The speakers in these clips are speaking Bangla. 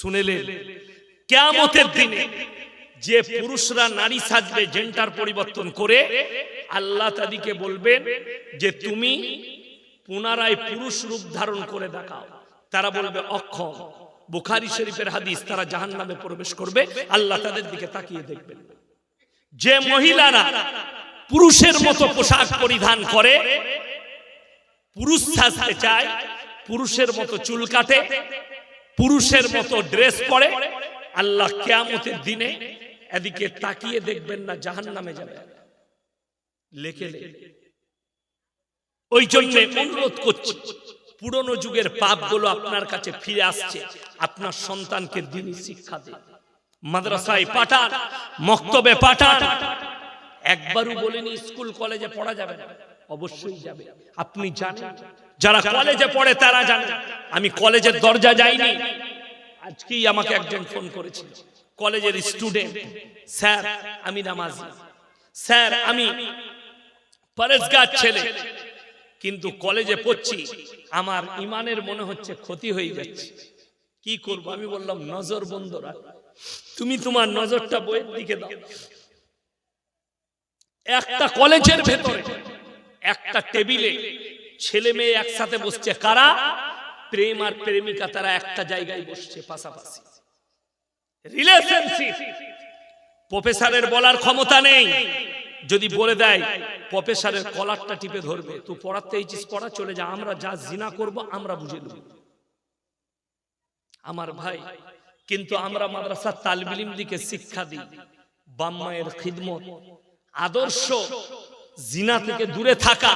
শুনেলেন, কেয়ামতের দিনে যে পুরুষরা নারী সাজবে, জেন্টার পরিবর্তন করে, আল্লাহ তাদিকে বলবেন যে তুমি পুনরায় পুরুষ রূপ ধারণ করে দেখাও। তারা বলবে, অক্ষম। বুখারি শরীফের হাদিস, তারা জাহান নামে প্রবেশ করবে, আল্লাহ তাদের দিকে তাকিয়ে দেখবেন। যে মহিলারা পুরুষের মতো পোশাক পরিধান করে, পুরুষ সাজতে চায়, পুরুষের মতো চুল কাটে পুরুষের মতো ড্রেস পরে, আল্লাহ কেয়ামতের দিনে এদিকে তাকিয়ে দেখবেন না জাহান নামে যাবে। লেখে ওই জন্য অনুরোধ করছি, পুরনো যুগের পাপগুলো আপনার কাছে ফিরে আসছে, আপনার সন্তানকে দিনই শিক্ষা দিন মাদ্রাসায় পাঠান, মক্তবে পাঠান। একবারও বলিনি, স্কুল কলেজে পড়া যাবে না। অবশ্যই যাবে। আপনি জানেন যারা কলেজে পড়ে তারা জানেন আমি কলেজের দরজা যাইনি। আজকেই আমাকে একজন ফোন করেছিল। কলেজের স্টুডেন্ট স্যার আমি নামাজি। স্যার আমি পরেশগার ছেলে। কিন্তু কলেজে পড়ছি। আমার ইমানের মনে হচ্ছে ক্ষতি হয়ে যাচ্ছে। কি করব? আমি বললাম নজর বন্ধ রাখ। তুমি তোমার নজরটা বইয়ের দিকে দাও। একটা কলেজের ভেতরে একটা টেবিলে ছেলে মেয়ে একসাথে বসছে কারা? প্রেম আর প্রেমিকা তারা একটা জায়গায় বসছে পাশাপাশি। রিলেশনশিপ প্রফেসরের বলার ক্ষমতা নেই। যদি বলে দেয়, প্রফেসরের কলারটা টিপে ধরবে, তুই পড়াতে এইছিস পড়া, চলে যা, আমরা যা জিনা করব, আমরা বুঝে নেব আমার ভাই, কিন্তু আমরা মাদ্রাসার তালবিলিম দিকে শিক্ষা দিই বাম্মায়ের খিদমত। আদর্শ জিনা থেকে দূরে থাকা।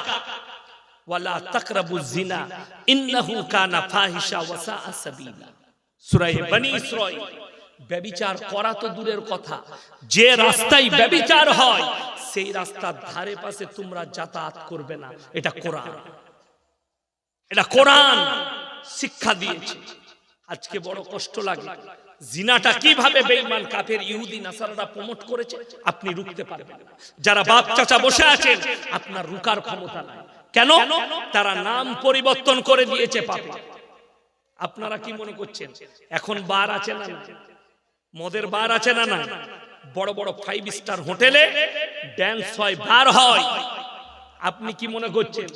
ওয়ালা তাকরাবু জিনা ইন্নাহু কানা ফাহিশা ওয়া সাআ সূরা বনি ইসরাঈল, ব্যবিচার করা তো দূরের কথা। যে রাস্তায় ব্যবিচার হয়, সেই রাস্তার ধারে পাশে তোমরা যাতায়াত করবে না। এটা কোরআন। এটা কোরআন শিক্ষা দিয়েছে। আজকে বড় কষ্ট লাগে। জিনাটা কীভাবে কাফের, ইহুদি, নাসারারা প্রমোট করেছে, আপনি রুখতে পারবেন যারা বাপ চাচা বসে আছেন, আপনার রুকার ক্ষমতা নাই। কেন? তারা নাম পরিবর্তন করে দিয়েছে পাপে। আপনারা কি মনে করছেন, এখন বার আছে না? মদের বার আছে না না বড় বড় ফাইভ স্টার হোটেলে ড্যান্স হয়, বার হয়। আপনি কি মনে করছেন,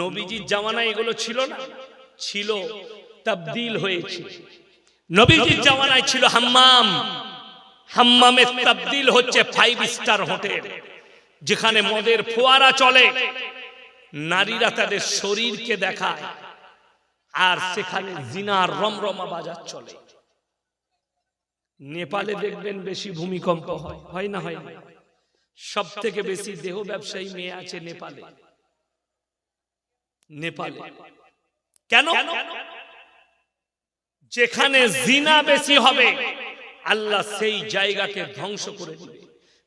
নবীজির জামানায় এগুলো ছিল না? ছিল, তাবদিল হয়েছে। নবীজির জামানায় ছিল হাম্মাম। হাম্মামে তাবদিল হচ্ছে ফাইভ স্টার হোটেল, যেখানে মদের ফোয়ারা চলে। নারীরা তাদের শরীরকে দেখায়, আর সেখানে জিনার রমরমা বাজার চলে। নেপালে দেখবেন বেশি ভূমিকম্প হয় হয় না হয় না? সব থেকে বেশি দেহ ব্যবসায়ী মেয়ে আছে নেপালে। নেপালে। কেন? যেখানে জিনা বেশি হবে, আল্লাহ সেই জায়গাকে ধ্বংস করে দিবে।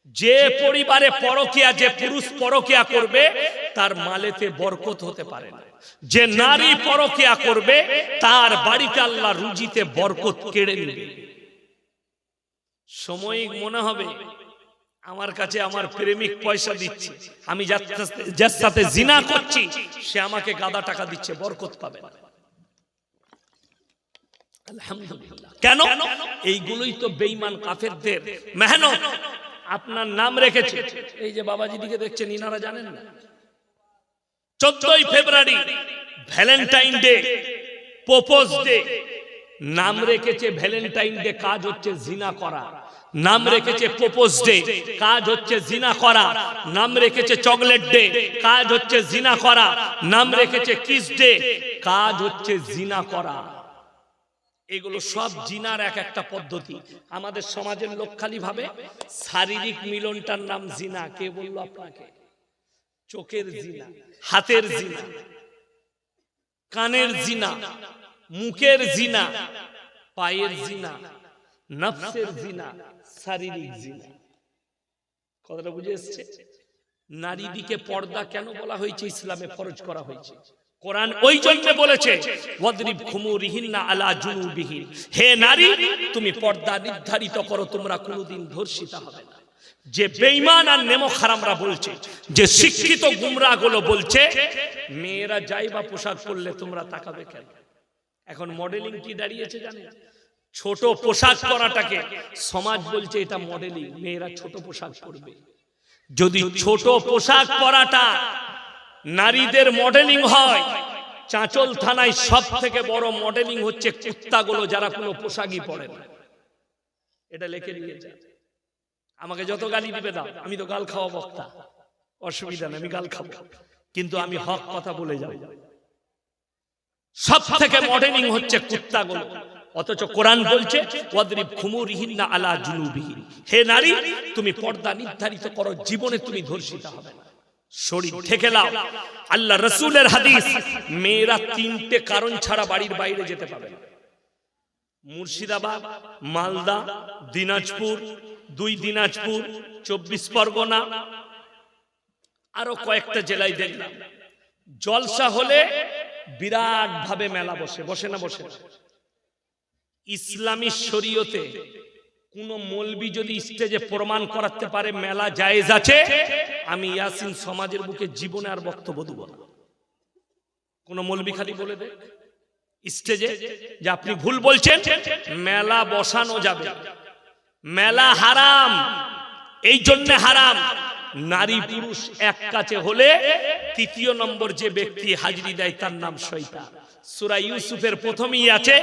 যে পরিবারে পরকিয়া, যে পুরুষ পরকিয়া করবে, তার মালেতে বরকত হতে পারে না। যে নারী পরকিয়া করবে, তার বাড়িতে আল্লাহ রুজিতে বরকত কেড়ে নেবে। সাময়িক মনে হবে, আমার কাছে আমার প্রেমিক পয়সা দিচ্ছে, আমি যার সাথে- জিনা করছি, সে আমাকে গাদা টাকা দিচ্ছে, বরকত পাবে না। কেন? এইগুলোই তো বেঈমান কাফেরদের মেহনত। আপনার নাম রেখেছে। এই যে বাবাজি দিকে দেখছেন ইনারা জানেন না। চোদ্দই February Valentine day propose day. নাম রেখেছে ভ্যালেন্টাইন ডে কাজ হচ্ছে জিনা করা। নাম রেখেছে পোপোজ ডে কাজ হচ্ছে জিনা করা। নাম রেখেছে চকলেট ডে কাজ হচ্ছে জিনা করা। নাম রেখেছে কিস ডে কাজ হচ্ছে জিনা করা। এগুলো সব জিনার এক একটা পদ্ধতি। আমাদের সমাজের লোক খালি ভাবে, শারীরিক মিলনটার নাম জিনা। কে বলল আপনাকে? চোখের জিনা, হাতের জিনা, কানের জিনা, মুখের জিনা, পায়ের জিনা, নফসের জিনা, শারীরিক জিনা। কথাটা বুঝে এসছে? নারী দিকে পর্দা কেন বলা হয়েছে? ইসলামে ফরজ করা হয়েছে। কোরআন ওই জন্য বলেছে, ওয়াদরিব খুমুরিহিন্না আলা জুনুবিহিন হে নারী, তুমি পর্দা নির্ধারিত করো, তোমরা কোনোদিন ধর্ষিতা হবে না। যে বেঈমান আর নেমো খারামরা বলছে, যে শিক্ষিত গুমরা গুলো বলছে, মেয়েরা যাই বা পোশাক পরলে তোমরা তাকাবে কেন? এখন মডেলিং কি দাঁড়িয়েছে জানেন? ছোট পোশাক পরাটাকে সমাজ বলছে এটা মডেলিং, মেয়েরা ছোট পোশাক পরবে। যদি ছোট পোশাক পরাটা নারীদের মডেলিং হয়। চাঁচল থানায় সব থেকে বড় মডেলিং হচ্ছে কুত্তাগুলো যারা কোনো পোশাকই পরে না। এটা লিখে নিয়ে যান আমাকে যত গালি দিবে দাও। আমি তো গাল খাওয়া বক্তা। অসুবিধা নেই, আমি গাল খাব। কিন্তু আমি হক কথা বলে যাব। সব থেকে মডেলিং হচ্ছে কুত্তাগুলো। অথচ কোরআন বলছে, ওয়াদরিব খুমুরিহিন্না আলা জুনুবিহিন হে নারী, তুমি পর্দা নির্ধারিত করো, জীবনে তুমি ধর্ষিত হবে না। শরীর ঢেকে লাও আল্লাহ রসুলের হাদিস মেয়েরা তিনটে কারণ ছাড়া বাড়ির বাইরে যেতে পাবে না। মুর্শিদাবাদ মালদা দিনাজপুর দুই দিনাজপুর চব্বিশ পরগনা। আরও কয়েকটা জেলায় দেখলাম। জলসা হলে বিরাট ভাবে মেলা বসে বসে না বসে? ইসলামী শরীয়তে কোন মলবি যদি স্টেজে প্রমাণ করাতে পারে, মেলা জায়েজ আছে, আমি ইয়াসিন সমাজের বুকে জীবনে আর বক্তব্য দেব না। কোন মলবি খালি বলে দে, স্টেজে যে আপনি ভুল বলছেন, মেলা বসানো যাবে। মেলা হারাম, এই জন্য হারাম। নারী পুরুষ এক কাছে হলে তৃতীয় নম্বর যে ব্যক্তি হাজিরি দেয়, তার নাম শৈতান সূরা ইউসুফের প্রথমেই আছে,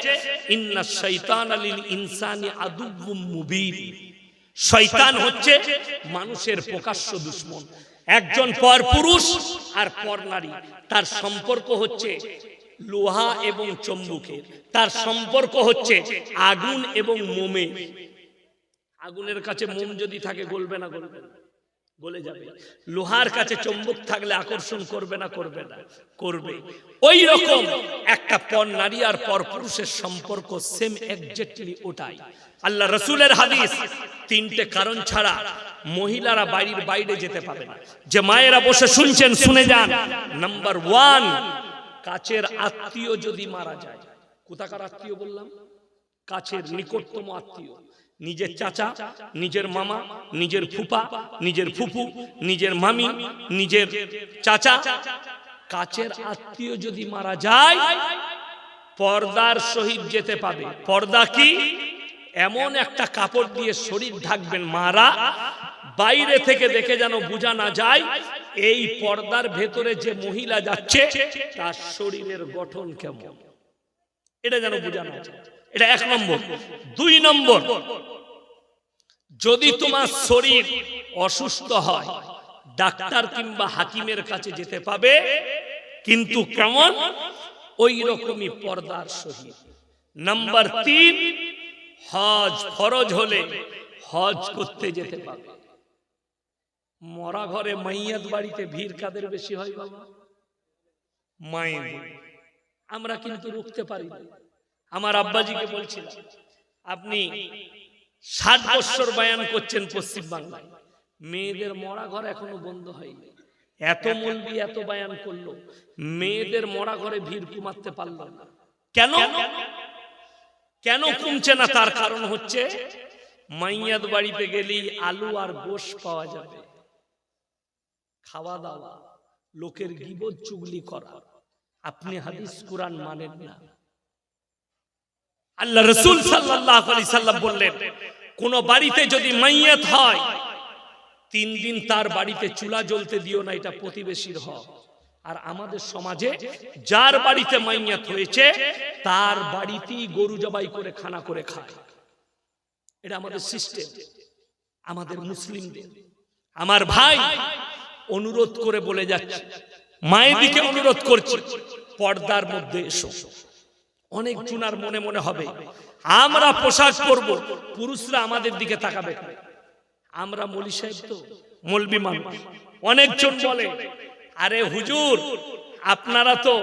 ইন্না শৈতান আলিল ইনসানি আদুব্বুম মুবিন। শয়তান হচ্ছে মানুষের প্রকাশ্য দুশ্মন। একজন পর পুরুষ আর পর নারী। তার সম্পর্ক হচ্ছে লোহা এবং চম্বুকের। তার সম্পর্ক হচ্ছে আগুন এবং মোমে। আগুনের কাছে মোম যদি থাকে, গলবে না গলবে না। গলে যাবে লোহার কাছে চম্বুক থাকলে আকর্ষণ করবে না করবে না? করবে। ওই রকম একটা পর নারী আর পর পুরুষের সম্পর্ক সেম এক্স্যাক্টলি ওটাই। আল্লাহ রসুলের হাদিস তিনটে কারণ ছাড়া মহিলারা বাড়ির বাইরে যেতে পারে না। যে মায়েরা বসে শুনছেন শুনে যান। নাম্বার ওয়ান কাছের আত্মীয় যদি মারা যায়। কোথাকার আত্মীয় বললাম? কাছের নিকটতম আত্মীয়। নিজের চাচা নিজের মামা নিজের ফুপা নিজের ফুপু নিজের মামি নিজের চাচা। কাছের আত্মীয় যদি মারা যায় পর্দার সহিত যেতে পাবে। পর্দা কি? এমন একটা কাপড় দিয়ে শরীর ঢাকবেন মারা। বাইরে থেকে দেখে যেন বোঝা না যায় এই পর্দার ভেতরে যে মহিলা যাচ্ছে তার শরীরের গঠন কেমন? এটা যেন বোঝা না যায়। এটা এক নম্বর। দুই নম্বর, যদি তোমার শরীর অসুস্থ হয়, ডাক্তার কিংবা হাকিমের কাছে যেতে পাবে, কিন্তু কেমন? ওই রকমই পর্দার সহিত। নাম্বার তিন, হজ ফরজ হলে হজ করতে যেতে পাবে মরা ঘরে মাইয়াত বাড়িতে ভিড় কাদের বেশি হয় বাবা? মায়ের। আমরা কিন্তু রুখতে পারি না। আমার আব্বাজিকে বলছিলাম, আপনি ষাট বছর বায়ান করছেন পশ্চিম বাংলায় মেয়েদের মরা ঘর এখনও বন্ধ হয়নি। এত মলবি, এত বায়ান করল। মেয়েদের মরা ঘরে ভিড় কমাতে পারল না। কেন? কেন কমছে না? তার কারণ হচ্ছে মাইয়াদ বাড়িতে গেলেই আলু আর গোশ পাওয়া যাবে। খাওয়া দাওয়া লোকের গিবত চুগলি করা। আপনি হাদিস কোরআন মানেন না। আল্লাহ রসুল সাল্লাল্লাহু আলাইহি সাল্লাম বললেন, কোন বাড়িতে যদি মাইয়াত হয়, তিন দিন তার বাড়িতে চুলা জ্বলতে দিও না, এটা প্রতিবেশীর হক। আর আমাদের সমাজে যার বাড়িতে মাইয়াত হয়েছে, তার বাড়িতেই গরু জবাই করে, খানা করে খায়। এটা আমাদের সিস্টেম আমাদের মুসলিমদের। আমার ভাই অনুরোধ করে বলে যাচ্ছে, মায়ের দিকে অনুরোধ করছি, পর্দার মধ্যে এসো। অনেক জুনার মনে মনে হবে। আমরা পোশাক পরব পুরুষরা আমাদের দিকে তাকাবে। আমরা মলি সাহেব তো মলবি মানুষ অনেকজন বলে আরে হুজুর আপনারা তো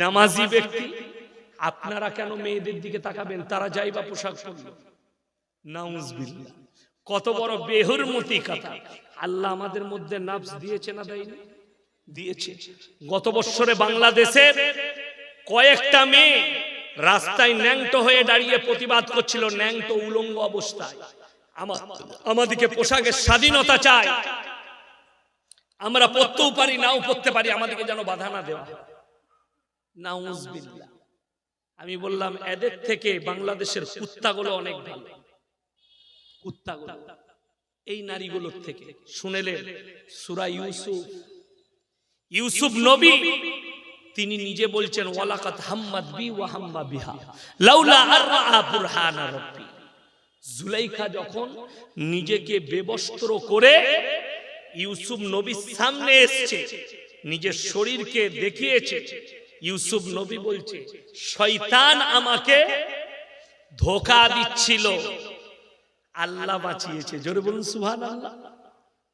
নামাজি ব্যক্তি। আপনারা কেন মেয়েদের দিকে তাকাবেন? তারা যাই বা পোশাক পরল। কত বড় বেহুরমতি কথা। আল্লাহ আমাদের মধ্যে নাফস দিয়েছে না দেয়নি? দিয়েছে। গত বছরে বাংলাদেশের কয়েকটা মেয়ে রাস্তায় ন্যাংটো হয়ে দাঁড়িয়ে প্রতিবাদ করছিল ন্যাংটো উলঙ্গ অবস্থায়। আমা- আমাদেরকে পোশাকের স্বাধীনতা চাই। আমরা পরতেও পারি, নাও পরতে পারি আমাদেরকে যেন বাধা না দেওয়া। নাউজবিল্লাহ। আমি বললাম, এদের থেকে বাংলাদেশের কুত্তাগুলো অনেক ভালো। কুত্তাগুলো। এই নারীগুলোর থেকে। শুনেলেন সুরা ইউসুফ। ইউসুফ নবী তিনি নিজে বলছেন ওয়ালাকাত হাম্মাদ বি ওয়া হাম্মা বিহা। লাউলা আরআ বুরহানা রাব্বি। জুলাইখা যখন নিজেকে বেবস্ত্র করে ইউসুফ নবীর সামনে এসছে নিজের শরীরকে দেখিয়েছে ইউসুফ নবী বলছে শয়তান আমাকে ধোকা দিচ্ছিল। আল্লাহ বাঁচিয়েছে। জোরে বলুন সুহান আল্লাহ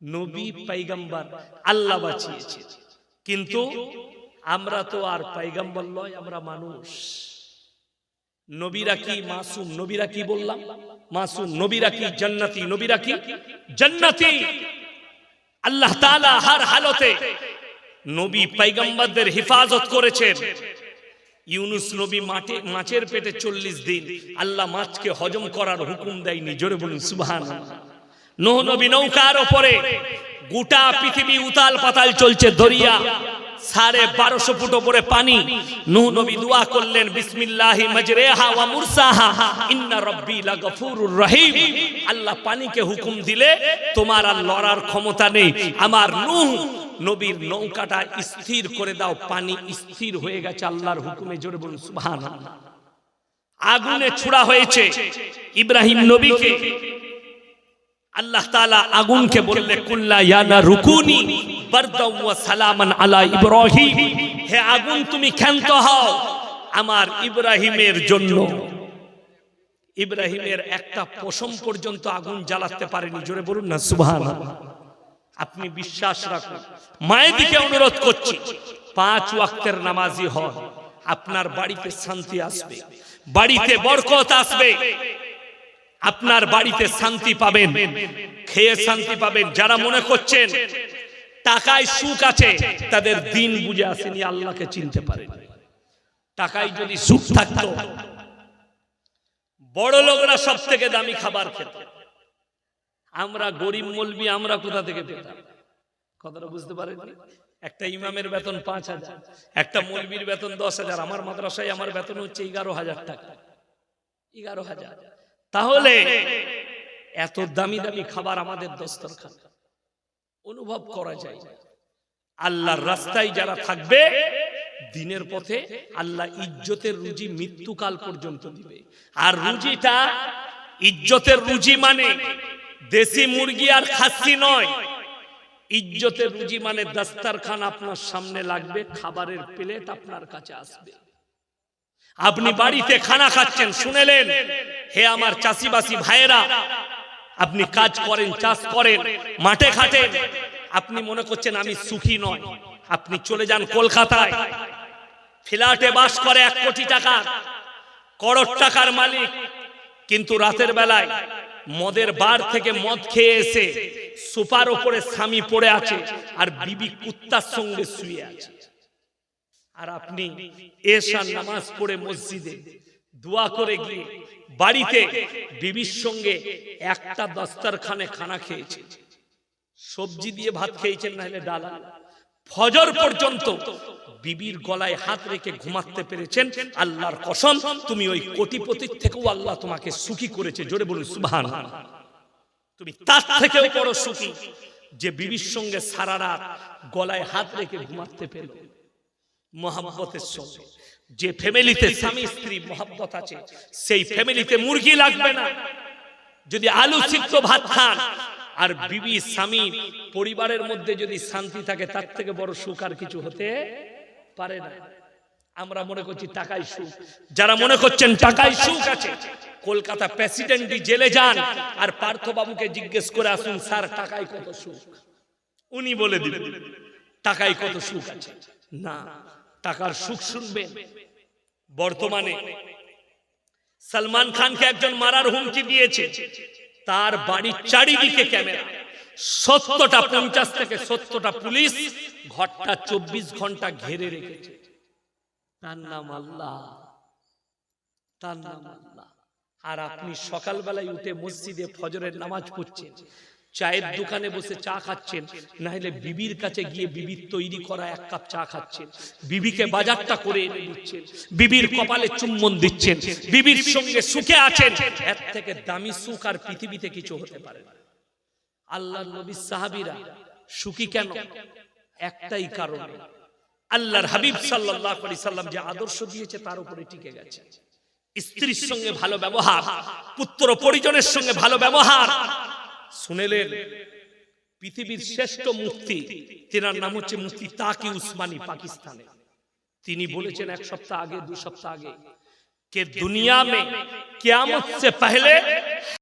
নবী পাইগাম্বার আল্লাহ বাঁচিয়েছে। কিন্তু আমরা তো আর পাইগাম্বার নয়, আমরা মানুষ। নবীরা কি মাসুম, নবীরা কি বললাম? মাসুম, নবীরা কি জান্নাতি, নবীরা কি জান্নাতি? আল্লাহ তাআলা হার হালতে নবী পাইগাম্বারদের হেফাজত করেছেন। ইউনুস নবী মাঠে, মাছের পেটে চল্লিশ দিন। আল্লাহ মাছকে হজম করার হুকুম দেয়নি, জোরে বলুন সুবহান নোহ নবী নৌকার ওপরে গোটা পৃথিবী উতাল পাতাল চলছে, দরিয়া। সাড়ে বারোশো ফুট ওপরে পানি। নুহ নবী দোয়া করলেন, বিসমিল্লাহি মাজরেহা ওয়া মুরসাহা। ইন্না রব্বি লাগফুরুর রহিম। আল্লাহ পানিকে হুকুম দিলে তোমার আর লড়ার ক্ষমতা নেই। আমার নূহ নবীর নৌকাটা স্থির করে দাও, পানি স্থির হয়ে গেছে আল্লাহর হুকুমে, জোরে বলুন, সুবহানাল্লাহ। আগুনে ছুড়া হয়েছে ইব্রাহিম নবীকে। আল্লাহ তাআলা আগুনকে বললে, কুল্লা ইয়ানা রুকুনি। সালামান আলা ইব্রাহিম। হে আগুন, তুমি ক্ষান্ত হও। আমার ইব্রাহিমের জন্য। ইব্রাহিমের একটা পশম পর্যন্ত আগুন জ্বালাতে পারেনি। জোরে বলুন না, সুবহানাল্লাহ। আপনি বিশ্বাস রাখুন, মায়ের দিকে অনুরোধ করছি, পাঁচ ওয়াক্তের নামাজি হন। আপনার বাড়িতে শান্তি আসবে, বাড়িতে বরকত আসবে। আপনার বাড়িতে শান্তি পাবেন, খেয়ে শান্তি পাবেন। যারা মনে করছেন টাকায় সুখ আছে, তাদের দিন বুঝে আসেনি, আল্লাহকে চিনতে পারে টাকায় যদি সুখ থাকতো, বড় লোকরা সব থেকে দামি খাবার খেত। আমরা গরিব মলবি, আমরা কোথা থেকে পেতাম? কথাটা বুঝতে পারেন একটা ইমামের বেতন পাঁচ হাজার, একটা মলবির বেতন দশ হাজার, আমার মাদ্রাসায় আমার বেতন হচ্ছে এগারো হাজার টাকা। এগারো হাজার। তাহলে এত দামি দামি খাবার আমাদের দস্তরখান। অনুভব করা যায়। আল্লাহর রাস্তায় যারা থাকবে দিনের পথে আল্লাহ ইজ্জতের রুজি মৃত্যুকাল পর্যন্ত দিবে। আর রুজিটা ইজ্জতের রুজি মানে দেশি মুরগি আর খাসি নয়। ইজ্জতের রুজি মানে দাস্তারখান আপনার সামনে লাগবে খাবারের প্লেট আপনার কাছে আসবে। আপনি বাড়িতে খানা খাচ্ছেন শুনেলেন হে আমার চাষিবাসী ভাইয়েরা আপনি কাজ করেন, চাষ করেন, মাঠে খাটেন আপনি মনে করছেন আমি সুখী নয়। আপনি চলে যান কলকাতায়। ফ্ল্যাটে বাস করে এক কোটি টাকা, করোড় টাকার মালিক। কিন্তু রাতের বেলায় মদের বার থেকে মদ খেয়ে এসে সুপার ওপরে স্বামী পড়ে আছে আর বিবি কুত্তার সঙ্গে শুয়ে আছে। আর আপনি এশার নামাজ পড়ে মসজিদে দোয়া করে গিয়ে বাড়িতে বিবির সঙ্গে একটা দস্তারখানে খানা খেয়েছে। সবজি দিয়ে ভাত খেয়েছেন নাহলে ডাল। ফজর পর্যন্ত বিবির গলায় হাত রেখে ঘুমাতে পেরেছেন। আল্লাহর কসম, তুমি ওই কোটিপতির থেকেও আল্লাহ তোমাকে সুখী করেছে। জোরে বলুন সুবহান তুমি তার থেকেও বড় সুখী যে বিবির সঙ্গে সারা রাত গলায় হাত রেখে ঘুমাতে পেল। মহাব্বতের সঙ্গে। যে ফ্যামিলিতে স্বামী, স্ত্রী মহাব্বত আছে, সেই ফ্যামিলিতে মুরগি লাগবে না। যদি আলু সিদ্ধ ভাত খান, আর বিবি, স্বামী, পরিবারের মধ্যে যদি শান্তি থাকে, তার থেকে বড় সুখ আর কিছু হতে পারে না। আমরা মনে করছি টাকায় সুখ। যারা মনে করছেন টাকায় সুখ আছে, কলকাতা প্রেসিডেন্টই জেলে যান, আর পার্থ বাবুকে জিজ্ঞেস করে আসুন, স্যার, টাকায় কত সুখ? উনি বলে দিবেন টাকায় কত সুখ আছে? না। টাকার সুখ শুনবেন বর্তমানে সালমান খানকে একজন মারার হুমকি দিয়েছে। তার বাড়ির চারিদিকে ক্যামেরা। সত্তরটা পঞ্চাশ থেকে সত্তরটা পুলিশ ঘরটা চব্বিশ ঘণ্টা ঘেরে রেখেছে। তার নাম আল্লাহ। তার নাম আল্লাহ। আর আপনি সকালবেলায় উঠে মসজিদে ফজরের নামাজ পড়ছেন। চায়ের দোকানে বসে চা খাচ্ছেন না হলে বিবির কাছে গিয়ে বিবির তৈরি করা এক কাপ চা খাচ্ছেন। বিবিকে বাজারটা করে দিচ্ছেন, বিবির কপালে চুম্বন দিচ্ছেন, বিবির সঙ্গে সুখে আছেন। এর থেকে দামি সুখ আর পৃথিবীতে কিছু হতে পারে না। আল্লাহ নবী সাহাবীরা সুখী কেন? একটাই কারণ, আল্লাহর হাবিব আলাইহি সাল্লাম যে আদর্শ দিয়েছে তার উপরে টিকে গেছে। স্ত্রীর সঙ্গে ভালো ব্যবহার, পুত্র পরিজনের সঙ্গে ভালো ব্যবহার শুনেলেন পৃথিবীর শ্রেষ্ঠ মুফতি তেনার নাম হচ্ছে মুফতি তাকি উসমানি পাকিস্তানে। তিনি বলেছেন এক সপ্তাহ আগে দু সপ্তাহ আগে কে দুনিয়া মে কেয়ামত সে পহলে